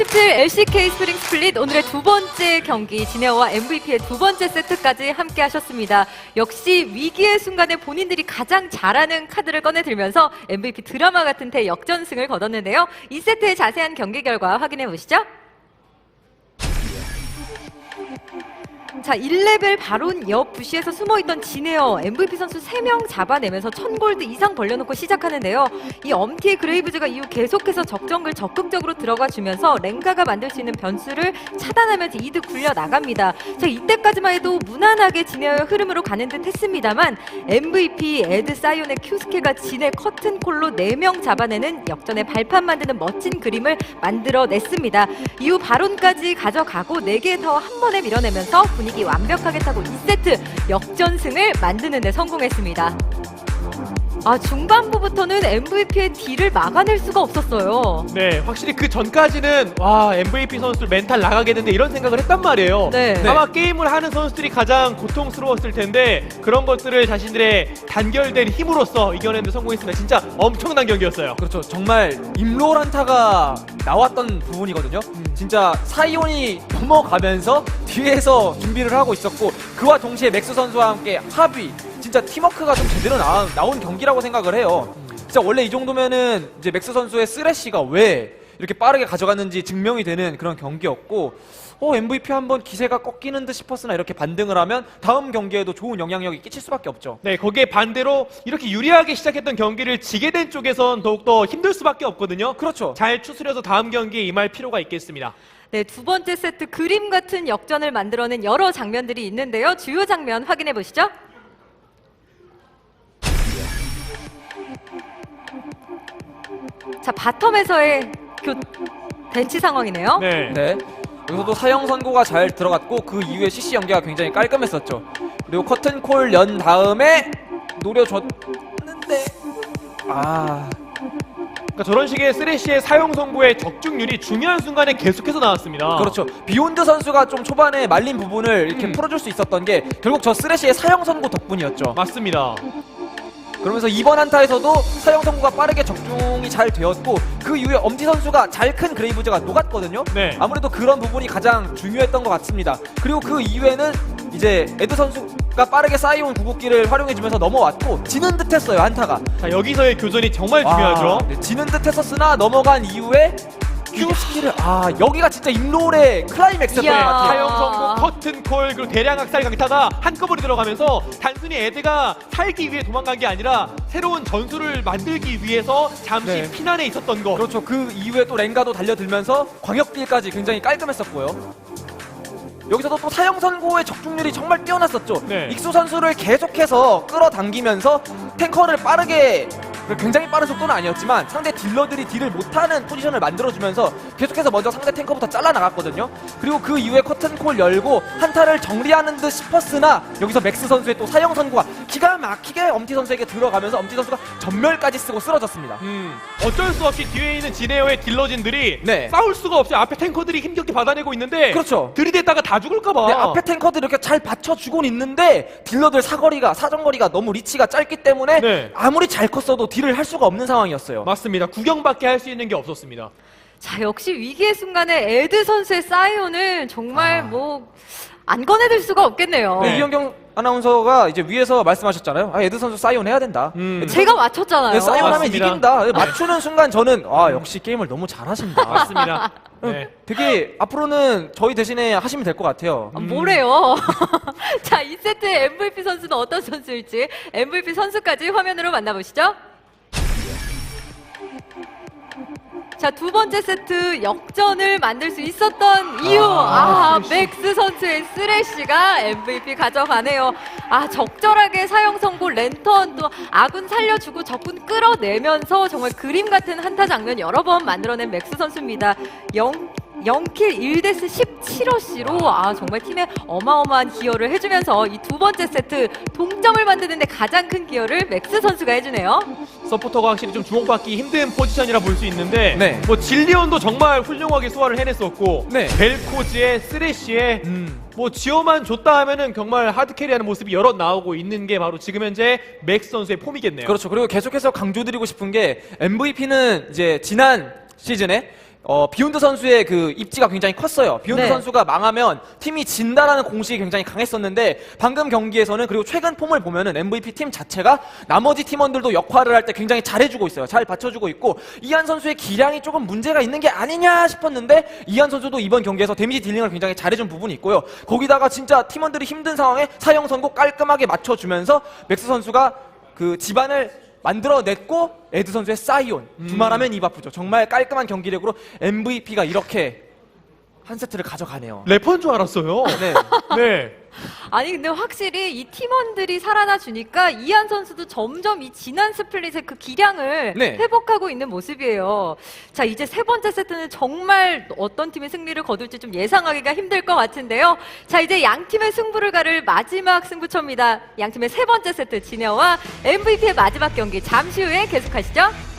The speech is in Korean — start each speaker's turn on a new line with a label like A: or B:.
A: 2017 LCK 스프링 스플릿 오늘의 두 번째 경기 진에어와 MVP의 두 번째 세트까지 함께 하셨습니다. 역시 위기의 순간에 본인들이 가장 잘하는 카드를 꺼내 들면서 MVP 드라마 같은 대 역전승을 거뒀는데요. 이 세트의 자세한 경기 결과 확인해 보시죠. 자, 1레벨 바론 옆 부시에서 숨어있던 진에어 MVP 선수 3명 잡아내면서 1000골드 이상 벌려놓고 시작하는데요. 이 엄티의 그레이브즈가 이후 계속해서 적정글 적극적으로 들어가 주면서 랭가가 만들 수 있는 변수를 차단하면서 이득 굴려 나갑니다. 자, 이때까지만 해도 무난하게 진에어의 흐름으로 가는 듯 했습니다만 MVP 에드 사이온의 큐스케가 진의 커튼콜로 4명 잡아내는 역전의 발판 만드는 멋진 그림을 만들어냈습니다. 이후 바론까지 가져가고 4개 더한 번에 밀어내면서 분위기 완벽하게 타고 2세트 역전승을 만드는 데 성공했습니다. 아, 중반부부터는 MVP의 딜을 막아낼 수가 없었어요.
B: 네, 확실히 그 전까지는 와 MVP 선수들 멘탈 나가겠는데 이런 생각을 했단 말이에요.
A: 네.
B: 아마 게임을 하는 선수들이 가장 고통스러웠을 텐데 그런 것들을 자신들의 단결된 힘으로써 이겨내는 데 성공했습니다. 진짜 엄청난 경기였어요.
C: 그렇죠. 정말 임로란타가 나왔던 부분이거든요. 진짜 사이온이 넘어가면서 뒤에서 준비를 하고 있었고 그와 동시에 맥스 선수와 함께 합의 진짜 팀워크가 좀 제대로 나, 나온 경기라고 생각을 해요. 진짜 원래 이 정도면은 이제 맥스 선수의 쓰레쉬가 왜 이렇게 빠르게 가져갔는지 증명이 되는 그런 경기였고 어 MVP 한번 기세가 꺾이는 듯 싶었으나 이렇게 반등을 하면 다음 경기에도 좋은 영향력이 끼칠 수밖에 없죠.
B: 네, 거기에 반대로 이렇게 유리하게 시작했던 경기를 지게 된 쪽에선 더욱더 힘들 수밖에 없거든요.
C: 그렇죠.
B: 잘 추스려서 다음 경기에 임할 필요가 있겠습니다.
A: 네, 두 번째 세트 그림 같은 역전을 만들어낸 여러 장면들이 있는데요. 주요 장면 확인해 보시죠. 자, 바텀에서의 교 대치 상황이네요.
B: 네.
C: 네. 여기서도 사형 선고가 잘 들어갔고 그 이후에 CC 연계가 굉장히 깔끔했었죠. 그리고 커튼콜 연 다음에 노려줬는데 아
B: 그러니까 저런 식의 쓰레쉬의 사용 선고의 적중률이 중요한 순간에 계속해서 나왔습니다.
C: 그렇죠. 비욘드 선수가 좀 초반에 말린 부분을 이렇게
B: 음.
C: 풀어줄 수 있었던 게 결국 저 쓰레쉬의 사형 선고 덕분이었죠.
B: 맞습니다.
C: 그러면서 이번 한타에서도 사형 선고가 빠르게 적중이 잘 되었고 그 이후에 엄지 선수가 잘 큰 그레이브즈가 녹았거든요.
B: 네.
C: 아무래도 그런 부분이 가장 중요했던 것 같습니다. 그리고 그 이후에는 이제 에드 선수가 빠르게 쌓여온 구급기를 활용해주면서 넘어왔고 지는 듯했어요 한타가.
B: 자, 여기서의 교전이 정말 중요하죠.
C: 와, 네, 지는 듯했었으나 넘어간 이후에 Q 스킬을 아 여기가 진짜 임롤의 클라이맥스였던 것. 같아요.
B: 사형 선고, 커튼콜, 그리고 대량 학살 강타가 한꺼번에 들어가면서 단순히 에드가 살기 위해 도망간 게 아니라 새로운 전술을 만들기 위해서 잠시
C: 네.
B: 피난에 있었던 거.
C: 그렇죠. 그 이후에 또 랭가도 달려들면서 광역딜까지 굉장히 깔끔했었고요. 여기서도 또 사형 선고의 적중률이 정말 뛰어났었죠.
B: 네.
C: 익수 선수를 계속해서 끌어당기면서 탱커를 빠르게 굉장히 빠른 속도는 아니었지만 상대 딜러들이 딜을 못하는 포지션을 만들어주면서 계속해서 먼저 상대 탱커부터 잘라나갔거든요. 그리고 그 이후에 커튼콜 열고 한타를 정리하는 듯 싶었으나 여기서 맥스 선수의 또 사형 선고가 기가 막히게 엄티 선수에게 들어가면서 엄티 선수가 전멸까지 쓰고 쓰러졌습니다.
B: 음, 어쩔 수 없이 뒤에 있는 진에어의 딜러진들이
C: 네.
B: 싸울 수가 없어요. 앞에 탱커들이 힘겹게 받아내고 있는데
C: 그렇죠.
B: 들이댔다가 다 죽을까봐.
C: 네, 앞에 탱커들 이렇게 잘 받쳐주곤 있는데 딜러들 사거리가 사정거리가 너무 리치가 짧기 때문에
B: 네.
C: 아무리 잘 컸어도 딜을 할 수가 없는 상황이었어요.
B: 맞습니다. 구경밖에 할 수 있는 게 없었습니다.
A: 자, 역시 위기의 순간에 에드 선수의 사이온을 정말
C: 아.
A: 뭐안 꺼내들 수가 없겠네요.
C: 네, 이현경 아나운서가 이제 위에서 말씀하셨잖아요. 아, 에드 선수 사이온 해야 된다.
B: 음.
A: 제가 맞췄잖아요.
C: 네, 사이온 하면
B: 맞습니다.
C: 이긴다. 네, 맞추는 순간 저는 아 역시 게임을 너무 잘하신다.
B: 맞습니다. 네.
C: 되게 앞으로는 저희 대신에 하시면 될 것 같아요.
A: 아, 뭐래요? 자, 이 세트의 MVP 선수는 어떤 선수일지 MVP 선수까지 화면으로 만나보시죠. 자, 두 번째 세트 역전을 만들 수 있었던 이유. 아,
B: 아.
A: 맥스 선수의 쓰레쉬가 MVP 가져가네요. 아, 적절하게 사용 선고 랜턴 또 아군 살려주고 적군 끌어내면서 정말 그림 같은 한타 장면 여러 번 만들어낸 맥스 선수입니다. 영 0킬 1데스 17어시로 아 정말 팀에 어마어마한 기여를 해주면서 이 두 번째 세트 동점을 만드는데 가장 큰 기여를 맥스 선수가 해주네요.
B: 서포터가 확실히 좀 주목받기 힘든 포지션이라 볼 수 있는데
C: 네.
B: 뭐 질리언도 정말 훌륭하게 소화를 해냈었고
C: 네.
B: 벨코즈의 쓰레쉬의
C: 음.
B: 뭐 지어만 줬다 하면은 정말 하드캐리하는 모습이 여럿 나오고 있는 게 바로 지금 현재 맥스 선수의 폼이겠네요.
C: 그렇죠. 그리고 계속해서 강조드리고 싶은 게 MVP는 이제 지난 시즌에 어, 비욘드 선수의 그 입지가 굉장히 컸어요. 비욘드
A: 네.
C: 선수가 망하면 팀이 진다라는 공식이 굉장히 강했었는데 방금 경기에서는 그리고 최근 폼을 보면은 MVP 팀 자체가 나머지 팀원들도 역할을 할 때 굉장히 잘해주고 있어요. 잘 받쳐주고 있고 이한 선수의 기량이 조금 문제가 있는 게 아니냐 싶었는데 이한 선수도 이번 경기에서 데미지 딜링을 굉장히 잘해준 부분이 있고요. 거기다가 진짜 팀원들이 힘든 상황에 사형 선고 깔끔하게 맞춰주면서 맥스 선수가 그 집안을 만들어냈고 에드 선수의 사이온 두말하면 입 아프죠. 정말 깔끔한 경기력으로 MVP가 이렇게 한 세트를 가져가네요.
B: 래퍼인 줄 알았어요.
C: 네.
B: 네.
A: 아니 근데 확실히 이 팀원들이 살아나 주니까 이한 선수도 점점 이 지난 스플릿의 그 기량을
C: 네.
A: 회복하고 있는 모습이에요. 자 이제 세 번째 세트는 정말 어떤 팀이 승리를 거둘지 좀 예상하기가 힘들 것 같은데요. 자 이제 양 팀의 승부를 가를 마지막 승부처입니다. 양 팀의 세 번째 세트 진해와 MVP의 마지막 경기 잠시 후에 계속하시죠.